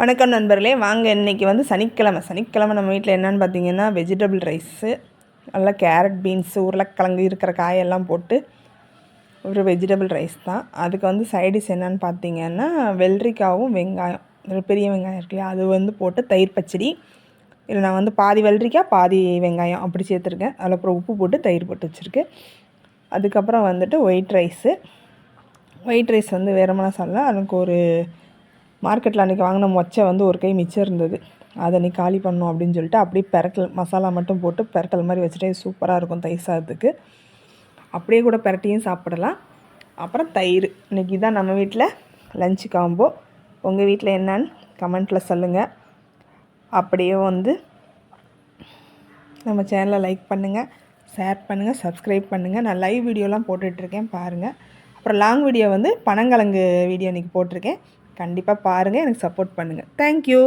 வணக்கம் நண்பர்களே. வாங்க இன்றைக்கி வந்து சனிக்கிழமை. சனிக்கிழமை நம்ம வீட்டில் என்னென்னு பார்த்தீங்கன்னா வெஜிடபிள் ரைஸு நல்லா கேரட் பீன்ஸு உருளைக்கிழங்கு இருக்கிற காயெல்லாம் போட்டு ஒரு வெஜிடபிள் ரைஸ் தான். அதுக்கு வந்து சைடிஷ் என்னென்னு பார்த்தீங்கன்னா வெள்ளரிக்காவும் வெங்காயம். பெரிய வெங்காயம் இருக்கு அது வந்து போட்டு தயிர் பச்சடி. இதில் நான் வந்து பாதி வெள்ளரிக்காய் பாதி வெங்காயம் அப்படி சேர்த்துருக்கேன். அதில் அப்புறம் உப்பு போட்டு தயிர் போட்டு வச்சுருக்கேன். அதுக்கப்புறம் வந்துட்டு ஒயிட் ரைஸு ஒயிட் ரைஸ் வந்து வேறு மசாலா அதுக்கு ஒரு மார்க்கெட்டில் அன்றைக்கி வாங்கின மொச்சை வந்து ஒரு கை மிச்சம் இருந்தது. அதை நீ காலி பண்ணணும் அப்படின்னு சொல்லிட்டு அப்படியே பெரட்டல் மசாலா மட்டும் போட்டு பெரட்டல் மாதிரி வச்சுட்டே சூப்பராக இருக்கும் தயிர் சாதத்துக்கு. அப்படியே கூட பெரட்டியும் சாப்பிடலாம். அப்புறம் தயிர். இன்றைக்கி தான் நம்ம வீட்டில் லஞ்சு காம்போ உங்கள் வீட்டில் என்னன்னு கமெண்ட்டில் சொல்லுங்கள் அப்படியே வந்து நம்ம சேனலை லைக் பண்ணுங்கள் ஷேர் பண்ணுங்கள் சப்ஸ்கிரைப் பண்ணுங்கள் நான் லைவ் வீடியோலாம் போட்டுட்ருக்கேன் பாருங்கள் அப்புறம் லாங் வீடியோ வந்து பனங்கிழங்கு வீடியோ இன்றைக்கி போட்டிருக்கேன். கண்டிப்பாக பாருங்கள் எனக்கு சப்போர்ட் பண்ணுங்கள் தேங்க்யூ